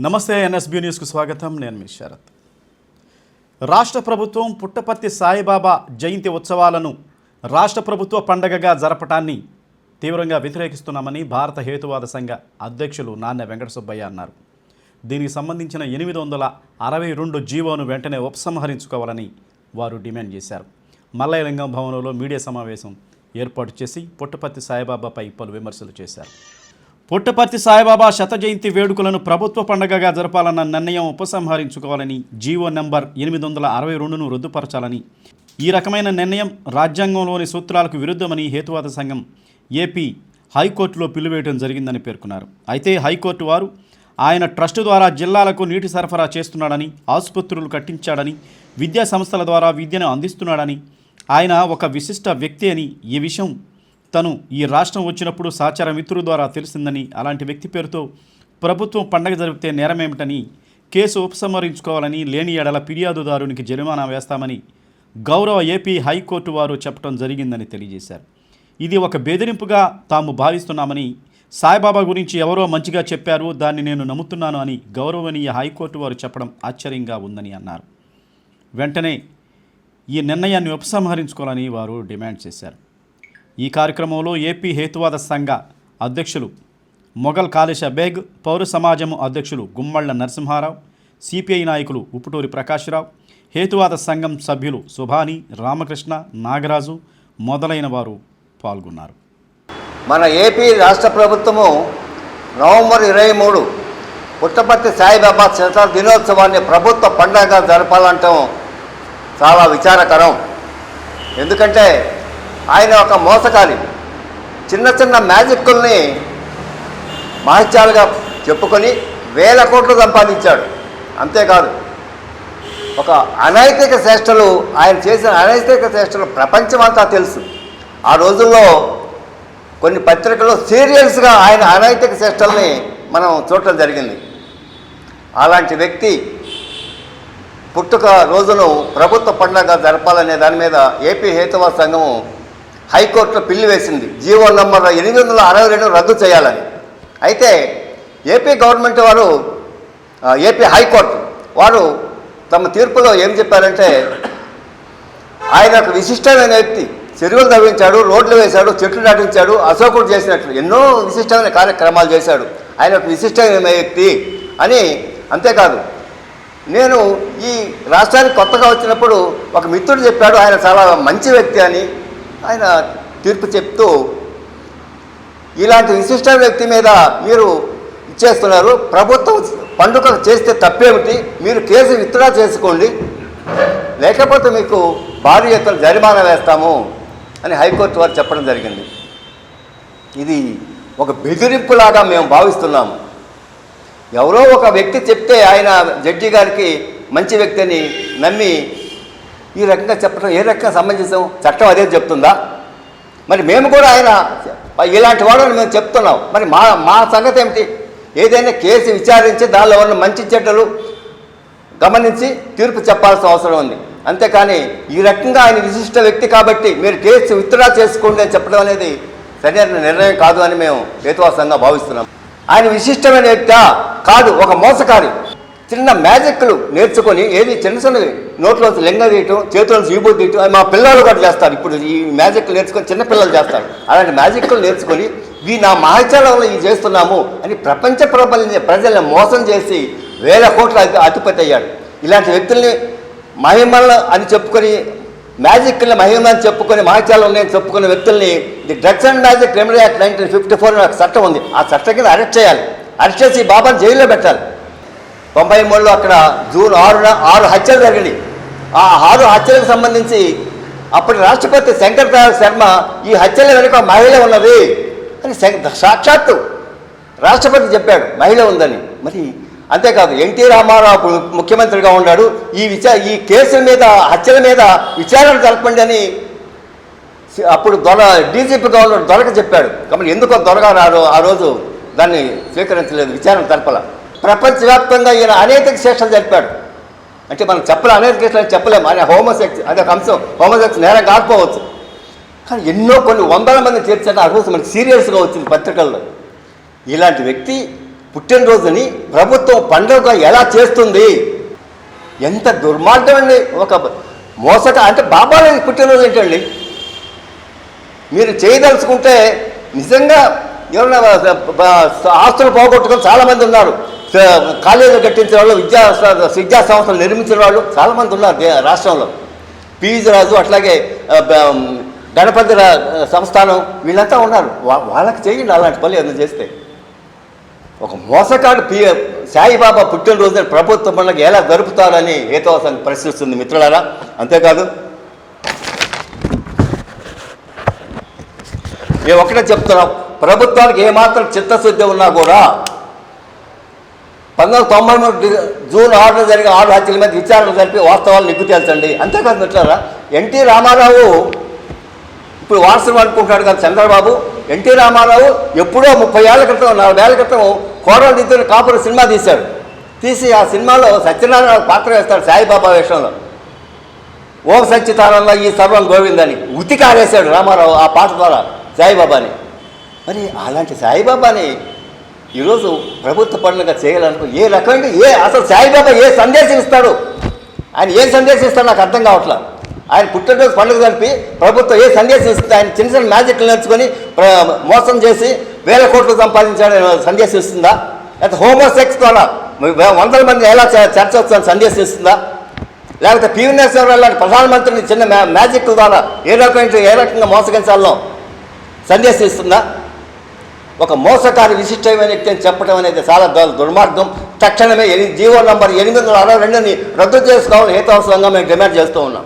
నమస్తే ఎన్ఎస్బి న్యూస్కు స్వాగతం. నేను మీ శరత్. రాష్ట్ర ప్రభుత్వం పుట్టపర్తి సాయిబాబా జయంతి ఉత్సవాలను రాష్ట్ర ప్రభుత్వ పండగగా జరపటాన్ని తీవ్రంగా వ్యతిరేకిస్తున్నామని భారత హేతువాద సంఘ అధ్యక్షులు నాన్న వెంకట సుబ్బయ్య అన్నారు. దీనికి సంబంధించిన ఎనిమిది వందల అరవై రెండు జీవోను వెంటనే ఉపసంహరించుకోవాలని వారు డిమాండ్ చేశారు. మల్లయలింగం భవనంలో మీడియా సమావేశం ఏర్పాటు చేసి పుట్టపర్తి సాయిబాబాపై పలు విమర్శలు చేశారు. పుట్టపర్తి సాయిబాబా శత జయంతి వేడుకలను ప్రభుత్వ పండగగా జరపాలన్న నిర్ణయం ఉపసంహరించుకోవాలని జీవో నెంబర్ ఎనిమిది వందల అరవై రెండును రద్దుపరచాలని. ఈ రకమైన నిర్ణయం రాజ్యాంగంలోని సూత్రాలకు విరుద్ధమని హేతువాద సంఘం ఏపీ హైకోర్టులో పిలువేయడం జరిగిందని పేర్కొన్నారు. అయితే హైకోర్టు వారు ఆయన ట్రస్టు ద్వారా జిల్లాలకు నీటి సరఫరా చేస్తున్నాడని ఆసుపత్రులు కట్టించాడని విద్యా సంస్థల ద్వారా విద్యను అందిస్తున్నాడని ఆయన ఒక విశిష్ట వ్యక్తి అని ఈ విషయం తను ఈ రాష్ట్రం వచ్చినప్పుడు సహచార మిత్రుల ద్వారా తెలిసిందని అలాంటి వ్యక్తి పేరుతో ప్రభుత్వం పండగ జరిపితే నేరమేమిటని కేసు ఉపసంహరించుకోవాలని లేని ఎడల ఫిర్యాదుదారునికి జరిమానా వేస్తామని గౌరవ ఏపీ హైకోర్టు వారు చెప్పడం జరిగిందని తెలియజేశారు. ఇది ఒక బెదిరింపుగా తాము భావిస్తున్నామని సాయిబాబా గురించి ఎవరో మంచిగా చెప్పారు దాన్ని నేను నమ్ముతున్నాను అని గౌరవనీయ హైకోర్టు వారు చెప్పడం ఆశ్చర్యంగా ఉందని అన్నారు. వెంటనే ఈ నిర్ణయాన్ని ఉపసంహరించుకోవాలని వారు డిమాండ్ చేశారు. ఈ కార్యక్రమంలో ఏపీ హేతువాద సంఘ అధ్యక్షులు మొఘల్ కాళేశ బేగ్ పౌర సమాజం అధ్యక్షులు గుమ్మళ్ళ నరసింహారావు సిపిఐ నాయకులు ఉప్పుటూరి ప్రకాశ్రావు హేతువాద సంఘం సభ్యులు సుభాని రామకృష్ణ నాగరాజు మొదలైన వారు పాల్గొన్నారు. మన ఏపీ రాష్ట్ర ప్రభుత్వము నవంబర్ ఇరవై మూడు పుట్టపర్తి సాయిబాబా శత దినోత్సవాన్ని ప్రభుత్వ పండగగా జరపాలంటాం చాలా విచారకరం. ఎందుకంటే ఆయన ఒక మోసకారి చిన్న చిన్న మ్యాజిక్కుల్ని మహత్యాలుగా చెప్పుకొని వేల కోట్లు సంపాదించాడు. అంతేకాదు ఒక అనైతిక చేష్టలు ఆయన చేసిన అనైతిక చేష్టలు ప్రపంచమంతా తెలుసు. ఆ రోజుల్లో కొన్ని పత్రికల్లో సీరియల్స్గా ఆయన అనైతిక చేష్టల్ని మనం చూడటం జరిగింది. అలాంటి వ్యక్తి పుట్టుక రోజును ప్రభుత్వ పండుగ జరపాలనే దాని మీద ఏపీ హేతువాద సంఘము హైకోర్టులో పిల్లి వేసింది. జీవో నంబర్ ఎనిమిది వందల అరవై రెండు రద్దు చేయాలని. అయితే ఏపీ గవర్నమెంట్ వారు ఏపీ హైకోర్టు వారు తమ తీర్పులో ఏం చెప్పారంటే ఆయన ఒక విశిష్టమైన వ్యక్తి చెరువులు తవ్వించాడు రోడ్లు వేశాడు చెట్లు నాటించాడు అశోకుడు చేసినట్లు ఎన్నో విశిష్టమైన కార్యక్రమాలు చేశాడు. ఆయన ఒక విశిష్టమైన వ్యక్తి అని అంతేకాదు. నేను ఈ రాష్ట్రానికి కొత్తగా వచ్చినప్పుడు ఒక మిత్రుడు చెప్పాడు ఆయన చాలా మంచి వ్యక్తి అని. ఆయన తీర్పు చెప్తూ ఇలాంటి విశిష్ట వ్యక్తి మీద మీరు ఇచ్చేస్తున్నారు. ప్రభుత్వం పండుగ చేస్తే తప్పేమిటి? మీరు కేసు విత్డ్రా చేసుకోండి. లేకపోతే మీకు భారీ ఎత్తున జరిమానా వేస్తాము అని హైకోర్టు వారు చెప్పడం జరిగింది. ఇది ఒక బెదిరింపులాగా మేము భావిస్తున్నాము. ఎవరో ఒక వ్యక్తి చెప్తే ఆయన జడ్జి గారికి మంచి వ్యక్తిని నమ్మి ఈ రకంగా చెప్పడం ఏ రకంగా సమంజసం చట్టం అదే చెప్తుందా? మరి మేము కూడా ఆయన ఇలాంటి వాళ్ళని మేము చెప్తున్నాం. మరి మా మా సంగతి ఏమిటి? ఏదైనా కేసు విచారించి దానిలో ఉన్న మంచి చెడ్డలు గమనించి తీర్పు చెప్పాల్సిన అవసరం ఉంది. అంతేకాని ఈ రకంగా ఆయన విశిష్ట వ్యక్తి కాబట్టి మీరు కేసు విత్డ్రా చేసుకోండి అని చెప్పడం అనేది సరైన నిర్ణయం కాదు అని మేము హేతువాసంగా భావిస్తున్నాం. ఆయన విశిష్టమైన వ్యక్త కాదు ఒక మోసకారి. చిన్న మ్యాజిక్లు నేర్చుకొని ఏది చిన్న చిన్న నోట్లోంచి లెంగ తీయటం చేతులను విభూతి తీయటం అది మా పిల్లలు కూడా చేస్తారు. ఇప్పుడు ఈ మ్యాజిక్లు నేర్చుకొని చిన్న పిల్లలు చేస్తారు. అలాంటి మ్యాజిక్లు నేర్చుకొని ఈ నా మహాచారంలో ఇది చేస్తున్నాము అని ప్రపంచ ప్రబల ప్రజల్ని మోసం చేసి వేల కోట్ల అధిపతి అయ్యాడు. ఇలాంటి వ్యక్తుల్ని మహిమల అని చెప్పుకొని మ్యాజిక్ని మహిమ అని చెప్పుకొని మహాచారాలు ఉన్నాయని చెప్పుకున్న వ్యక్తుల్ని the drugs and magic criminal act nineteen fifty four చట్టం ఉంది. ఆ చట్టం కింద అరెస్ట్ చేయాలి. అరెస్ట్ చేసి ఈ బాబాని జైల్లో పెట్టాలి. తొంభై మూడులో అక్కడ జూన్ ఆరున ఆరు హత్యలు జరిగినాయి. ఆ ఆరు హత్యలకు సంబంధించి అప్పటి రాష్ట్రపతి శంకర్ దయాళ్ శర్మ ఈ హత్యల వెనుక మహిళ ఉన్నది అని సాక్షాత్తు రాష్ట్రపతి చెప్పాడు. మహిళ ఉందని. మరి అంతేకాదు ఎన్టీ రామారావు అప్పుడు ముఖ్యమంత్రిగా ఉన్నాడు. ఈ విచార ఈ కేసుల మీద హత్యల మీద విచారణ జరపండి అని అప్పుడు దొర డీజీపీ గవర్నర్ దొరక చెప్పాడు. కాబట్టి ఎందుకో దొరగా ఆ ఆ రోజు దాన్ని స్వీకరించలేదు విచారణ జరపల. ప్రపంచవ్యాప్తంగా ఈయన అనేక శిక్షలు జరిపాడు. అంటే మనం చెప్పలే అనేక కేసులు చెప్పలేము ఆయన హోమోసెక్స్ అదే ఒక అంశం హోమోసెక్స్ నేరం కాకపోవచ్చు. కానీ ఎన్నో కొన్ని వందల మంది చేర్చాడు ఆ రోజు మనకి సీరియస్గా వచ్చింది పత్రికల్లో. ఇలాంటి వ్యక్తి పుట్టినరోజుని ప్రభుత్వం పండుగ ఎలా చేస్తుంది? ఎంత దుర్మార్గం అండి ఒక మోసక అంటే బాబాల పుట్టినరోజు ఏంటండి మీరు చేయదలుచుకుంటే నిజంగా ఎవరైనా ఆస్తులు పోగొట్టుకొని చాలామంది ఉన్నారు. కాలేజీలు కట్టించిన వాళ్ళు విద్యా విద్యా సంస్థలు నిర్మించిన వాళ్ళు చాలామంది ఉన్నారు రాష్ట్రంలో. పీజీ రాజు అట్లాగే గణపతి సంస్థానం వీళ్ళంతా ఉన్నారు. వాళ్ళకి చేయండి అలాంటి పనులు ఏదైనా చేస్తే. ఒక మోసకాడు పి సాయిబాబా పుట్టినరోజున ప్రభుత్వ పనులకు ఎలా జరుపుతారని హేతవాసాన్ని ప్రశ్నిస్తుంది మిత్రులారా. అంతేకాదు మేము ఒకటే చెప్తున్నాం. ప్రభుత్వానికి ఏమాత్రం చిత్తశుద్ధి ఉన్నా కూడా పంతొమ్మిది తొంభై మూడు జూన్ ఆరున జరిగిన ఆరు హత్యల మీద విచారణ జరిపి వాస్తవాలు నిగ్గు తేల్చండి. అంతేకాదు మిట్లారా ఎన్టీ రామారావు ఇప్పుడు వారసులు అనుకుంటాడు కదా చంద్రబాబు. ఎన్టీ రామారావు ఎప్పుడో ముప్పై ఏళ్ళ క్రితం నలభై ఏళ్ళ క్రితం కోడలు దిద్దుని కాపురు సినిమా తీశాడు. తీసి ఆ సినిమాలో సత్యనారాయణ పాత్ర వేస్తాడు సాయిబాబా వేషంలో. ఓం సత్యతారంలో ఈ సర్వం గోవిందని ఉతికారేశాడు రామారావు ఆ పాట ద్వారా సాయిబాబాని. మరి అలాంటి సాయిబాబాని ఈరోజు ప్రభుత్వ పనులుగా చేయాలనుకో ఏ రకమైన ఏ అసలు సాయిబాబా ఏ సందేశం ఇస్తాడు? ఆయన ఏ సందేశం ఇస్తాడు నాకు అర్థం కావట్లా. ఆయన పుట్టినరోజు పండుగ కలిపి ప్రభుత్వం ఏ సందేశం ఇస్తుంది ఆయన చిన్న చిన్న మ్యాజిక్లు నేర్చుకొని మోసం చేసి వేల కోట్లు సంపాదించాలని సందేశం ఇస్తుందా? లేకపోతే హోమోసెక్స్ ద్వారా వందల మంది ఎలా చర్చ వస్తుందని సందేశం ఇస్తుందా? లేకపోతే పివి నరసింహరావు లాంటి ప్రధానమంత్రిని చిన్న మ్యా మ్యాజిక్ ద్వారా ఏ రకమైన ఏ రకంగా మోసగించాలో సందేశం ఇస్తుందా? ఒక మోసకారి విశిష్టమైన వ్యక్తి అని చెప్పడం అనేది చాలా దుర్మార్గం. తక్షణమే ఎని- జీవో నంబర్ ఎనిమిది వందల అరవై రెండుని రద్దు చేసుకోవాలని హేతవసరంగా మేము డిమాండ్ చేస్తూ ఉన్నాం.